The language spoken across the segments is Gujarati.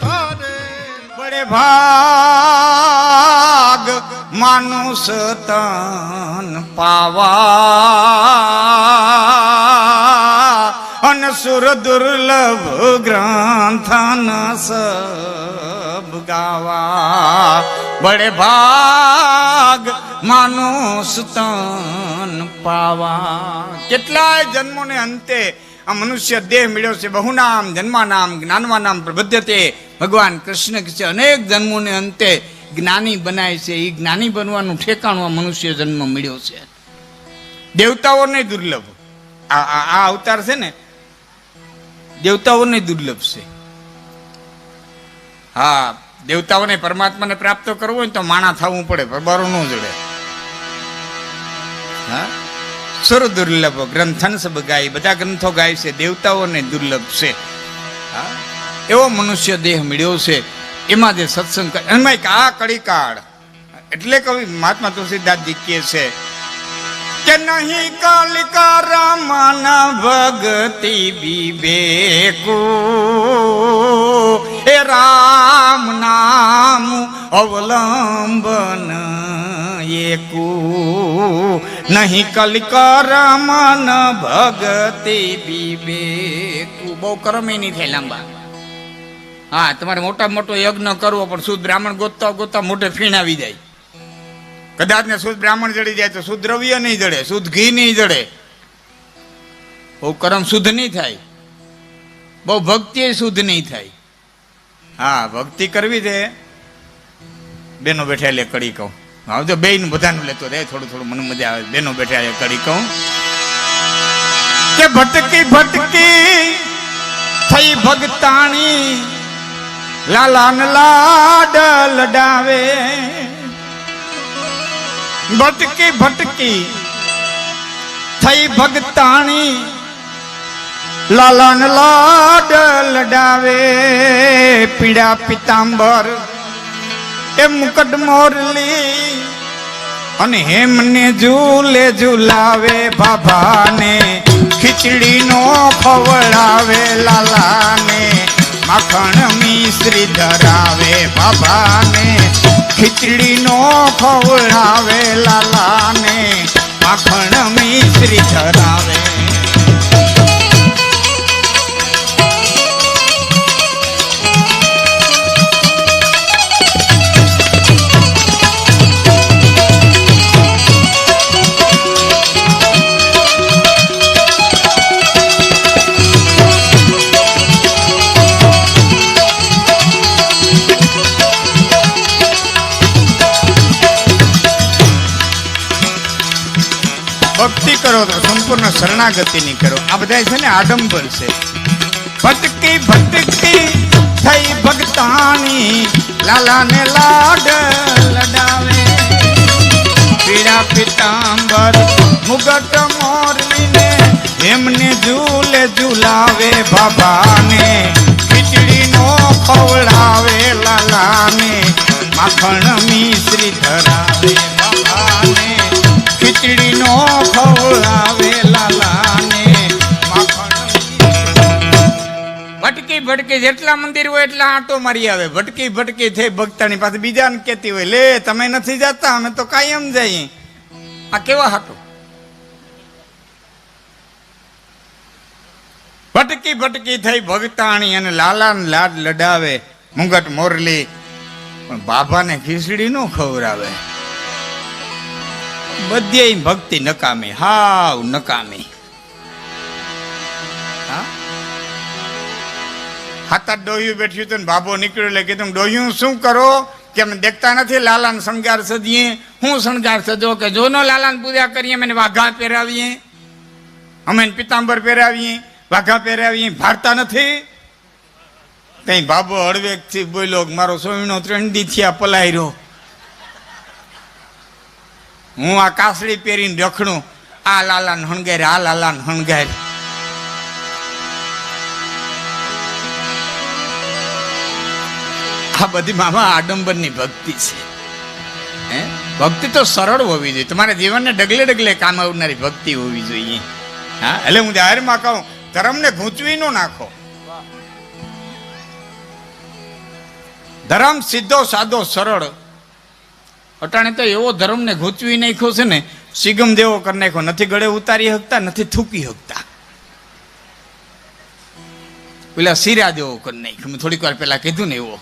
થારે બડે ભાગ માનુષ તન પાવા અને સુર દુર્લભ ગ્રંથન સબ ગાવા બડે ભાગ માનુષ તન પાવા કેટલાય જન્મોને અંતે આ મનુષ્ય દેહ મળ્યો છે બહુનામ જન્માનામ જ્ઞાનવાનામ પ્રબદ્ધતે ભગવાન કૃષ્ણ કહે છે, અનેક જન્મોને અંતે જ્ઞાની બનાય છે. એ જ્ઞાની બનવાનું ઠેકાણું આ મનુષ્ય જન્મ મળ્યો છે. દેવતાઓને દુર્લભ. આ આ અવતાર છે ને, દેવતાઓને દુર્લભ છે. હા, દેવતાઓને પરમાત્માને પ્રાપ્ત કરવો હોય તો માણા થવું પડે, પરબારો ન જડે. હા? સુર દુર્લભ ગ્રંથન સબ ગાય. બધા ગ્રંથો ગાય છે, દેવતાઓને દુર્લભ છે. એવો મનુષ્ય દેહ મળ્યો છે, એમાં જે સત્સંગ એમાં એક આ કડીકાળ. એટલે કવિ મહાત્મા તુલસીદાસજી કહે છે કે નહીં કાલિકા રામાના ભગતિ વિવેકો, એ રામ નામ અવલંબન એકુ નહીં કલિકા મન ભગતે વિવેકુ. બહુ કરમી નહીં થાય લાંબા. હા, તમારે મોટા મોટો યજ્ઞ કરવો પણ શુદ્ધ બ્રાહ્મણ ગોતતા ગોતતા મોઢે ફીણ આવી જાય કદાચ ને શુદ્ધ બ્રાહ્મણ જડી જાય તો શુદ્ધ દ્રવ્ય નહીં જડે, શુદ્ધ ઘી નહીં જડે. બહુ કરમ શુદ્ધ નહીં થાય. બહુ ભક્તિ શુદ્ધ નહીં થાય. હા, ભક્તિ કરવી છે. બેનો બેઠા એટલે કડી કહું. હા, જો બે બધાનું લેતો રે, થોડું થોડું મને મજા આવે. બેનો બેઠા કડી કહું. કે ભટકી ભટકી થઈ ભગતાણી, લાલાન લાડ લડાવે. ભટકી ભટકી થઈ ભગતાણી, લાલાન લાડ લડાવે. પીડા પિતાંબર એ મુકટ મોરલી અને હેમને ઝૂલે ઝૂલાવે બાબાને. ખીચડીનો ખવડાવે લાલાને. માખણ મિશ્રી ધરાવે બાબાને. ખીચડીનો ખવડાવે લાલાને. માખણ મિશ્રી ધરાવે સંપૂર્ણ શરણાગતિની કરો. આ બધા છે ને આડંબર છે. ભટકી ભટકી થઈ ભગતાણી લાલાને લાડ લડાવે. પીડા પિતાંબર મુગટ મોરલીને એમને ઝૂલે ઝૂલાવે બાબાને. ખીચડીનો ખવડાવે લાલાને. માખણ મિશ્રી ધરાવે ભટકી ભટકી જેટલા મંદિર હોય એટલા આંટો મારી આવે. ભટકી ભટકી થઈ ભક્તાની પાસે બીજાને કહેતી હોય, લે, તમે નથી જતા, અમે તો કાયમ જઈએ. આ કેવા હાટો? ભટકી ભટકી થઈ ભગતાણી અને લાલાને લાડ લડાવે, મુંગટ મોરલી. પણ બાબાને ખીચડી નો ખવડાવે. બધે ભક્તિ નકામી, હાવ નકામી. હા? હાથ ડોહ્યું બેઠ્યું હતું ને બાબો નીકળ્યો એટલે કીધું, ડોહ્યું શું કરો? કે અમે દેખતા નથી લાલાને શણગાર સજીએ હું શણગાર સજો કે જોનો લાલાને પૂજા કરીએ, અમે વાઘા પહેરાવીએ? અમે પિતાંબર પહેરાવીએ? વાઘા પહેરાવીએ? ભારતા નથી? કઈ બાબો હળવેકથી બોલ્યો મારો સોયણો ત્રણ દી થયા પલાયરો. હું આ કાસડી પહેરીને રખડું, આ લાલાને હણગાર આ લાલાને હણગાર આ બધી મામા આડંબરની ભક્તિ છે. હે? ભક્તિ તો સરળ હોવી જોઈએ. તમારા જીવનને ડગલે ડગલે કામ આવનારી ભક્તિ હોવી જોઈએ. હા? એટલે હું જાહેરમાં કહું, ધર્મને ગૂંચવી નો નાખો. ધર્મ સીધો સાદો સરળ. અટાણે તો એવો ધર્મને ગૂંચવી નાખ્યો છે ને, સિગમ દેવો કરી નાખ્યો. નથી ગળે ઉતારી શકતા, નથી થૂકી શકતા. પેલા સિરા દેવો કરી નાખ્યો. મેં થોડીક વાર પહેલા કીધું ને એવો.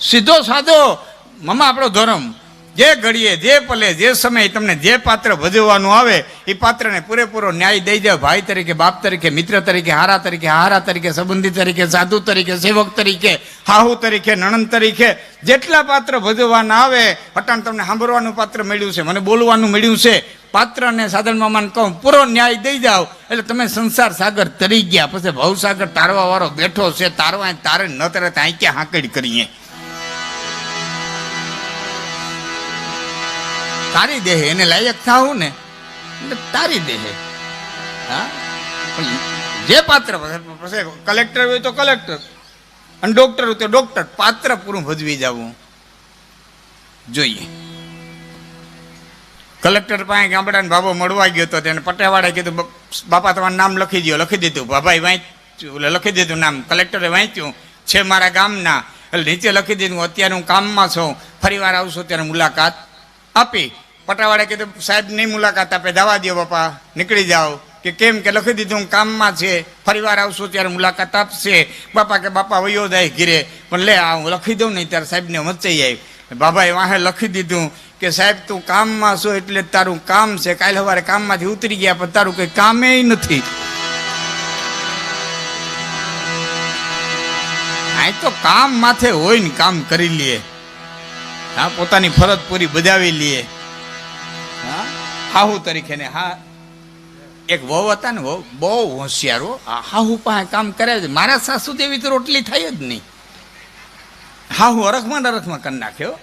સીધો સાધો. મમા આપણો ધર્મ. જે ઘડીએ, જે પલે, જે સમયે તમને જે પાત્ર ભજવવાનું આવે, એ પાત્રને પૂરેપૂરો ન્યાય દઈ દે. ભાઈ તરીકે, બાપ તરીકે, મિત્ર તરીકે, હારા તરીકે હારા તરીકે, સંબંધી તરીકે, સાધુ તરીકે, સેવક તરીકે, હાહુ તરીકે, નણંદ તરીકે, જેટલા પાત્ર ભજવવાના આવે અટાણ તમને સાંભળવાનું પાત્ર મળ્યું છે, મને બોલવાનું મળ્યું છે. પાત્રને સાધન મામાને કહું, પૂરો ન્યાય દઈ જાઓ. એટલે તમે સંસાર સાગર તરી ગયા. પછી ભવસાગર તારવા વાળો બેઠો છે તારવા તારે ન તરે ત્યાં ક્યાં હાંકડી કરીએ? તારી દેહે, એને લાયક થાવું ને તારી દેહે. હા? જે પાત્ર કલેક્ટર હોય તો કલેક્ટર અને ડોક્ટર હોય તો ડોક્ટર પાત્ર પૂરું ભજવી જવું. જોઈએ. કલેક્ટર પાસે ગામડાને બાબો મળવા ગયો હતો તેને પટેવાળાએ કીધું "બ- બાપા, તમારું નામ લખી દો લખી દીધું. બાબાએ વાંચ્યું, એટલે લખી દીધું નામ. કલેક્ટરે વાંચ્યું, છે મારા ગામના. એટલે નીચે લખી દીધું, અત્યારે હું કામમાં છું ફરી વાર આવશું ત્યારે મુલાકાત. આપી. પટાવાળે કીધું, સાહેબ, નહીં મુલાકાત આપે દવા દો બાપા, નીકળી જાઓ. કે કેમ કે લખી દીધું, હું કામમાં છે, ફરી વાર આવશું ત્યારે મુલાકાત આપશે. બાપા કે, બાપા, વયો જાય ઘીરે. પણ લે, આ હું લખી દઉં નહીં ત્યારે સાહેબને મચાઈ આવી બાબાએ વાહે લખી દીધું કે, સાહેબ, તું કામમાં છો એટલે તારું કામ છે. કાલે સવારે કામમાંથી ઉતરી ગયા, પણ તારું કંઈ કામે નથી. આ તો કામ માથે હોય ને કામ કરી લઈએ હા પોતાની ફરજ પૂરી બજાવી લઈએ હા? હાહુ તરીકે ને હા. એક વહુ હતા ને વહુ બહુ હોશિયાર હો. હાહુ પાસે કામ કરે છે. મારા સાસુ તેવી તો રોટલી થાય જ નહીં. હાહુ અરખમાં અરખમાં કરી નાખ્યો?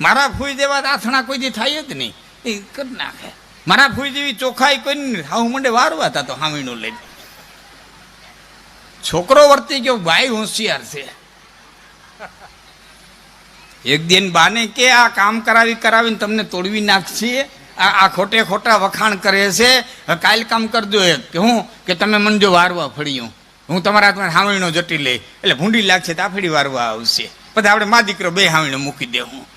મારા ફૂઈ જેવા આથણા કોઈ થાય જ નહીં. એ કરી નાખે. મારા ફૂઈ જેવી ચોખાઈ કોઈ નહીં હાહુ મંડે વારવા હતા તો હામીનું લઈને. છોકરો વર્તી ગયો ભાઈ હોશિયાર છે. એક દિન બાને કે, આ કામ કરાવી, કરાવીને તમને તોડવી નાખશે. આ ખોટે ખોટા વખાણ કરે છે. કાલ કામ કરજો એક કે હું? કે તમે મને જો વારવા ફળ્યું. હું તમારા હાથમાં હાવણીનો જટી લઈ. એટલે ભૂંડી લાગશે તો આફડી વારવા આવશે. પછી આપણે મા દીકરો બે હાવણીઓ મૂકી દે હું.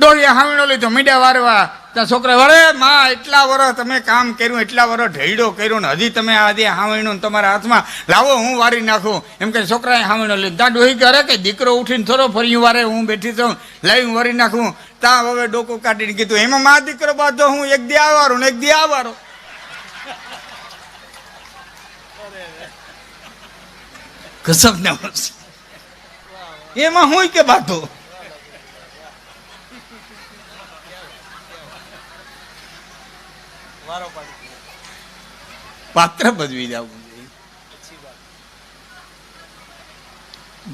ડોળિયા લઈ તો મીડા વારવા. ત્યાં છોકરા વળે માં એટલા વર્ષ તમે કામ કર્યું એટલા વર્ષ ઢેડો કર્યો ને હજી તમે આજે હાવણીનો ને તમારા હાથમાં લાવો હું વારી નાખું. એમ કે છોકરાએ હાવણીનો લીધું. ત્યાં ડોહી કરે કે દીકરો ઉઠીને થોડો ફર્યું વારે હું બેઠી છું લાવી હું વારી નાખું. ત્યાં હવે ડોકું કાઢીને કીધું એમાં મા દીકરો બાંધો હું એક દી આવારો ને એક દી આવારો. કસબ ના એમાં હું કે બાંધો? પાત્ર ભજવી જવું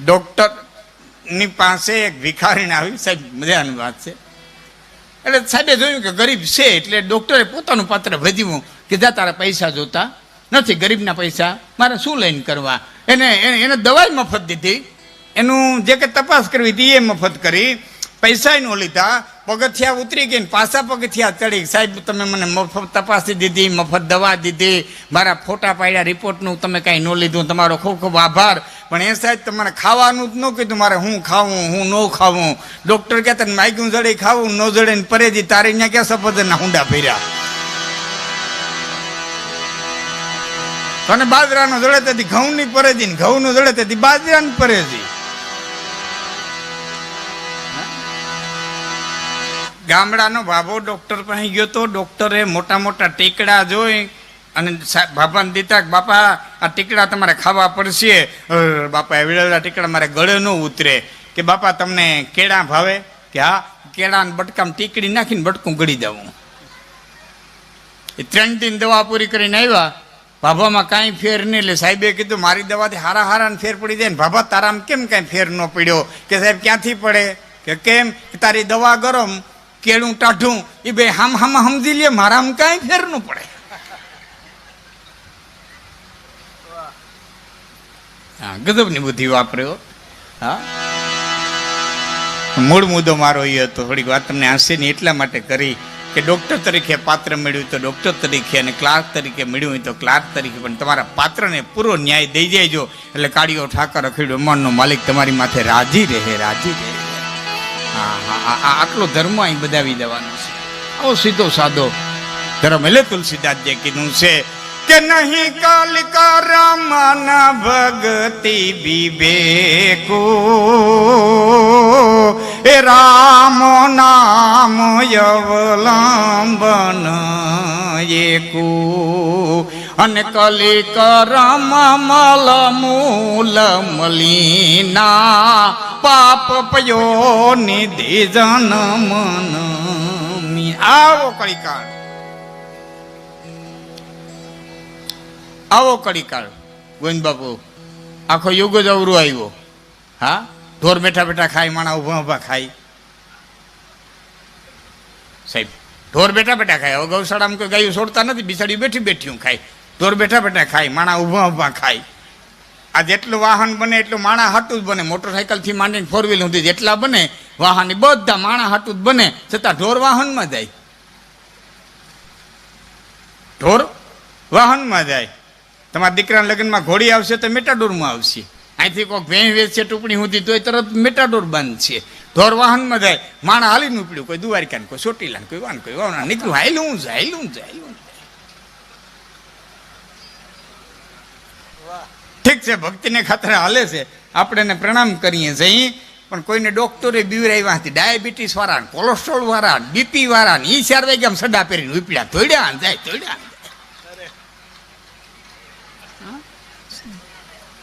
ડોક્ટરની પાસે એક ભિખારીને આવી સાહેબ મજાની વાત છે. એટલે સાહેબે જોયું કે ગરીબ છે એટલે ડોક્ટરે પોતાનું પાત્ર ભજવ્યું કે જા તારા પૈસા જોતા. નથી ગરીબના પૈસા મારે શું લઈને કરવા? એને એને- એને દવાઈ મફત દીધી. એનું જે કે તપાસ કરવી હતી એ મફત કરી. પૈસા નો લીધા. પગથિયા ઉતરી ગઈ પાછા પગથિયા ચડી. સાહેબ, તમે મને મફત તપાસી દીધી, મફત દવા દીધી. મારા ફોટા પાડ્યા રિપોર્ટનું તમે કાંઈ ન લીધું. તમારો ખૂબ ખૂબ આભાર. પણ એ સાહેબ, તમારે ખાવાનું જ ન કીધું. મારે હું ખાવું, હું ન ખાવું? ડૉક્ટર કહેતા તને માગ્યું જડે ખાવું, ન જડે ને પરેજી. તારે અહીંયા ક્યાં સફરજનના હુંડા ફેર્યા અને બાજરાનો જડે તેથી ઘઉંની પરેજી ને ઘઉંનું જડે તેથી બાજરાની પરેજી. ગામડાનો ભાભો ડોક્ટર પાસે ગયો તો ડોક્ટરે મોટા મોટા ટીકડા જોઈ અને બાપાને દીધા બાપા, આ ટીકડા તમારે ખાવા પડશે. બાપા એવડેલા ટીકડા મારે ગળે ન ઉતરે. કે, બાપા, તમને કેળા ભાવે? કે, હા, કેળાને બટકામાં ટીકડી નાખીને બટકું ગળી દઉં. એ ત્રણ દિન દવા પૂરી કરીને આવ્યા. ભાભામાં કાંઈ ફેર નહીં, એટલે સાહેબે કીધું, મારી દવાથી હારા હારાને ફેર પડી જાય ને. ભાભા તારામાં કેમ કાંઈ ફેર ન પડ્યો? કે સાહેબ, ક્યાંથી પડે? કે, કેમ? તારી દવા ગરમ. કેળું ટાઢું એ બે હામ હામ સમજી લે, મારા આમ કાંઈ ફેર ન પડે. હા, ગજબની બુદ્ધિ વાપર્યો. હા. મૂળ મુદ્દો મારો એ હતો, થોડીક વાત તમને હશે ને એટલા માટે કરી કે ડોક્ટર તરીકે પાત્ર મળ્યું તો ડોક્ટર તરીકે અને ક્લાર્ક તરીકે મળ્યું હોય તો ક્લાર્ક તરીકે, પણ તમારા પાત્રને પૂરો ન્યાય દઈ જાય જો એટલે કાળીઓ ઠાકર અખીડો મનનો માલિક તમારી માથે રાજી રહે રાજી રહે. આટલો ધર્મ અહીં બધાવી દેવાનો છે. આવો સીધો સાદો ધર્મ. એટલે તુલસીદાસજીએ કીધું છે કે નહીં કાલિકા રામન ભગતિ વિવેકો. એ રામ નામ યવલંબન એકુ અને કલી કરમ મલ મૂલ મલીના પાપ પયો નિધિ જન મન આવો કાળ આવો કડીકાળ ગોવિંદ બાપુ, આખો યુગ જ અવરું આવ્યો. હા? ઢોર બેઠા બેઠા ખાય, માણા ઊભા ઊભા ખાય. સાહેબ, ઢોર બેઠા બેઠા ખાય. હવે ગૌશાળામાં કોઈ ગાયું છોડતા નથી બિસાડી બેઠી બેઠી ખાય. ઢોર બેઠા બેઠા ખાય, માણા ઊભા ઊભા ખાય. આ જેટલું વાહન બને એટલું માણા હાટું જ બને. મોટરસાયકલથી માંડીને ફોર વ્હીલ સુધી જેટલા બને, વાહન એ બધા માણા હાટું જ બને, છતાં ઢોર વાહનમાં જાય. ઢોર વાહનમાં જાય. તમારા દીકરાના લગ્નમાં ઘોડી આવશે તો મેટાડોરમાં આવશે. અહીંથી કોઈક ભેં વેચશે ટૂંપણી સુધી, તોય તરત મેટાડોર બંધ છે. ઢોર વાહનમાં જાય. માણા હાલીને ઉપડ્યું. કોઈ દુવારિકાને, કોઈ ચોટીલા કોઈ વાન કોઈ વાવના. નીકળ્યું હાયલું છે હાયલું જ હાયલું ઠીક છે, ભક્તિને ખાતરે હાલે છે. આપણે એને પ્રણામ કરીએ છીએ. પણ કોઈને ડોક્ટરે બીવરાવ્યા હતી ડાયાબિટીસ વાળા કોલેસ્ટ્રોલ વાળા બીપી વાળા ઈ ચાર વાગ્યા સડા પહેરીને ઉપડ્યા. ધોડ્યા ને જાય ધોડ્યા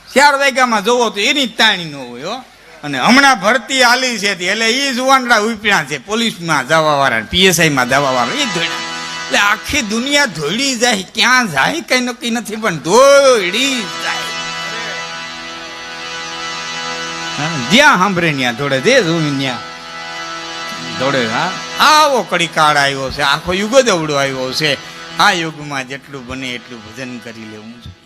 ચાર વાગ્યામાં જોવો તો એની તાણી ન હોય અને હમણાં ભરતી આલી છે, એટલે એ જુવાનડા ઉપડ્યા છે. પોલીસમાં જવા વાળા પીએસઆઈમાં જવા વાળા એ ધોડ્યા એટલે આખી દુનિયા ધોળી જાય, ક્યાં જાય કઈ નક્કી નથી, પણ ધોળી જાય. જ્યાં સાંભળે ત્યાં દોડે જે જોયું ત્યાં. દોડે હા. આવો કડી કાળ આવ્યો છે, આખો યુગ દવડો આવ્યો છે. આ યુગમાં જેટલું બને એટલું ભજન કરી લેવું છે.